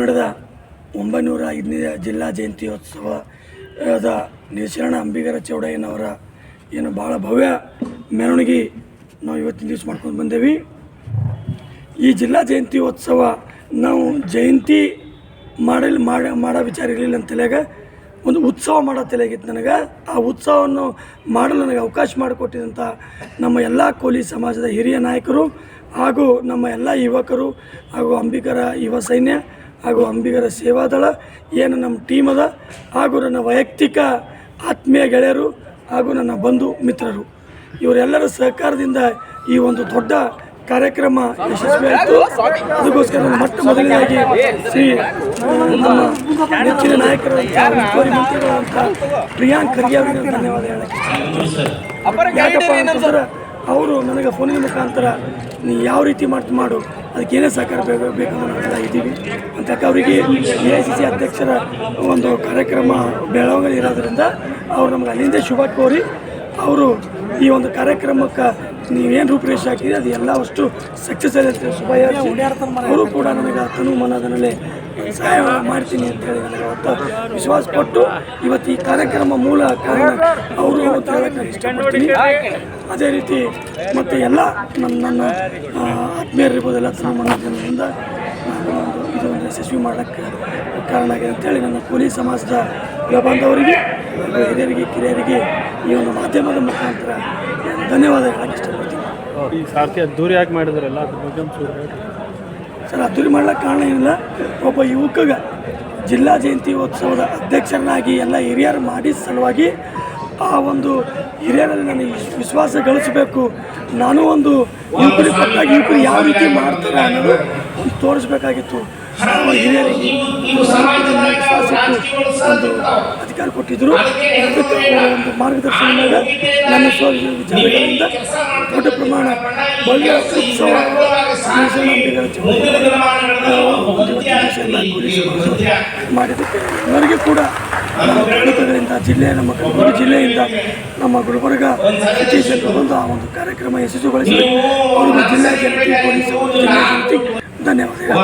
ನಡೆದ ಒಂಬೈನೂರ ಐದನೇ ಜಿಲ್ಲಾ ಜಯಂತ್ಯೋತ್ಸವದ ನಿರ್ಶರಣ ಅಂಬಿಗರ ಚೌಡಯ್ಯನವರ ಏನು ಭಾಳ ಭವ್ಯ ಮೆರವಣಿಗೆ ನಾವು ಇವತ್ತಿನ ದಿವಸ ಮಾಡ್ಕೊಂಡು ಬಂದೇವಿ. ಈ ಜಿಲ್ಲಾ ಜಯಂತಿ ಉತ್ಸವ ನಾವು ಜಯಂತಿ ಮಾಡಲ್ ಮಾಡ ಮಾಡೋ ವಿಚಾರ ಇರಲಿಲ್ಲ ಅಂತ ತಲೆಯಾಗ, ಒಂದು ಉತ್ಸವ ಮಾಡೋ ತಲೆಯಾಗಿತ್ತು ನನಗೆ. ಆ ಉತ್ಸವವನ್ನು ಮಾಡಲು ನನಗೆ ಅವಕಾಶ ಮಾಡಿಕೊಟ್ಟಿದಂಥ ನಮ್ಮ ಎಲ್ಲ ಕೋಲಿ ಸಮಾಜದ ಹಿರಿಯ ನಾಯಕರು ಹಾಗೂ ನಮ್ಮ ಎಲ್ಲ ಯುವಕರು ಹಾಗೂ ಅಂಬಿಕರ ಯುವ ಸೈನ್ಯ ಹಾಗೂ ಅಂಬಿಗರ ಸೇವಾದಳ ಏನು ನಮ್ಮ ಟೀಮ್ ಅದ ಹಾಗೂ ನನ್ನ ವೈಯಕ್ತಿಕ ಆತ್ಮೀಯ ಗೆಳೆಯರು ಹಾಗೂ ನನ್ನ ಬಂಧು ಮಿತ್ರರು. ಇವರೆಲ್ಲರ ಸಹಕಾರದಿಂದ ಈ ಒಂದು ದೊಡ್ಡ ಕಾರ್ಯಕ್ರಮ ಯಶಸ್ವಿಯಾಯಿತು ಅದಕ್ಕೋಸ್ಕರ ನಾನು ಮೊಟ್ಟ ಮೊದಲನೇದಾಗಿ ಶ್ರೀ ನಮ್ಮ ನೆಚ್ಚಿನ ನಾಯಕರು ಮಂತ್ರಿಗಳಂತ ಪ್ರಿಯಾಂಕ್ ಖರ್ಗೆ ಅವರಿಗೆ ಧನ್ಯವಾದ ಹೇಳಕ್ಕೆ ಯಾಕಪ್ಪ ಅಂತಂದ್ರೆ ಅವರು ನನಗೆ ಫೋನಿನ ಮುಖಾಂತರ ನೀ ಯಾವ ರೀತಿ ಮಾಡ್ತು ಮಾಡು ಅದಕ್ಕೇನೇ ಸಹಕಾರ ಬೇಕು ಬೇಕಂದ್ರೆ ನಾವೆಲ್ಲ ಇದ್ದೀವಿ. ಅಂತ ಅವರಿಗೆ ಎ ಐ ಸಿ ಸಿ ಅಧ್ಯಕ್ಷರ ಒಂದು ಕಾರ್ಯಕ್ರಮ ಬೆಳವಣಿಗೆ ಇರೋದ್ರಿಂದ ಅವ್ರು ನಮ್ಗೆ ಅಲ್ಲಿಂದ ಶುಭ ಕೋರಿ ಅವರು ಈ ಒಂದು ಕಾರ್ಯಕ್ರಮಕ್ಕೆ ನೀವೇನು ರೂಪುರೇಷೆ ಹಾಕಿದ್ರೆ ಅದು ಎಲ್ಲ ಅಷ್ಟು ಸಕ್ಸಸ್ ಆಗುತ್ತೆ ಶುಭ ಹಾರೈಸಿ ಅವರು ಕೂಡ ನನಗೆ ತನು ಮನದಲ್ಲಿ ಸಹಾಯ ಮಾಡ್ತೀನಿ ಅಂತ ಹೇಳಿ ನನಗೆ ಅವತ್ತು ವಿಶ್ವಾಸ ಕೊಟ್ಟು ಇವತ್ತು ಈ ಕಾರ್ಯಕ್ರಮ ಮೂಲ ಕಾರಣ ಅವರು ಅಂತ ಹೇಳಕ್ಕೆ ನಾನು ಇಷ್ಟಪಡ್ತೀನಿ. ಅದೇ ರೀತಿ ಮತ್ತು ಎಲ್ಲ ನನ್ನ ನನ್ನ ಆತ್ಮೀಯರಿರ್ಬೋದು ಎಲ್ಲ ತನು ನಾನು ಒಂದು ಯಶಸ್ವಿ ಮಾಡೋಕ್ಕೆ ಕಾರಣ ಆಗಿದೆ ಅಂತೇಳಿ ನನ್ನ ಕೂಲಿ ಸಮಾಜದ ಯುವ ಬಾಂಧವರಿಗೆ ಹಿರಿಯರಿಗೆ ಕಿರಿಯರಿಗೆ ಈ ಒಂದು ಮಾಧ್ಯಮದ ಮುಖಾಂತರ ಧನ್ಯವಾದ ಹೇಳಕ್ಕೆ ಇಷ್ಟಪಡ್ತೀನಿ. ಈ ಸಾರ್ಥಿ ಅದ್ದೂರಿ ಯಾಕೆ ಮಾಡಿದ್ರಲ್ಲ ಅದ್ರ ಬಗ್ಗೆ ಸರ್ ಅದ್ದೂರಿ ಮಾಡ್ಲಿಕ್ಕೆ ಕಾರಣ ಏನಿಲ್ಲ ಒಬ್ಬ ಯುವಕಗ ಜಿಲ್ಲಾ ಜಯಂತಿ ಉತ್ಸವದ ಅಧ್ಯಕ್ಷರನ್ನಾಗಿ ಎಲ್ಲ ಹಿರಿಯರು ಮಾಡಿದ ಸಲುವಾಗಿ ಆ ಒಂದು ಹಿರಿಯರಲ್ಲಿ ನನಗೆ ವಿಶ್- ವಿಶ್ವಾಸ ಗಳಿಸಬೇಕು. ನಾನು ಒಂದು ಯುವಕರಿಗೆ ಯುವಕರು ಯಾವ ರೀತಿ ಮಾಡ್ತಾರೆ ಅನ್ನೋದು ತೋರಿಸ್ಬೇಕಾಗಿತ್ತು. ಒಂದು ಅಧಿಕಾರ ಅವರ ಒಂದು ಮಾರ್ಗದರ್ಶನ ನನ್ನ ಸ್ವ ವಿಚಾರಗಳಿಂದ ದೊಡ್ಡ ಪ್ರಮಾಣ ಉತ್ಸವ ಕೂಲಿ ಮಾಡಿದ್ದಕ್ಕೆ ಇವರಿಗೆ ಕೂಡ ನಮ್ಮ ಜಿಲ್ಲೆಯ ಜಿಲ್ಲೆ ನಮ್ಮ ಕಲಬುರಗಿ ಜಿಲ್ಲೆಯಿಂದ ನಮ್ಮ ಗುಲ್ಬರ್ಗ ಸಿಟಿ ಸೆಂಟರ್ ಬಂದು ಆ ಒಂದು ಕಾರ್ಯಕ್ರಮ ಯಶಸ್ವಿಗೊಳಿಸಿ ಅವರಿಗೆ ಜಿಲ್ಲಾ ಜನತೆ ಪೊಲೀಸ್ ಜಿಲ್ಲಾ ಜನತೆ ಧನ್ಯವಾದಗಳು.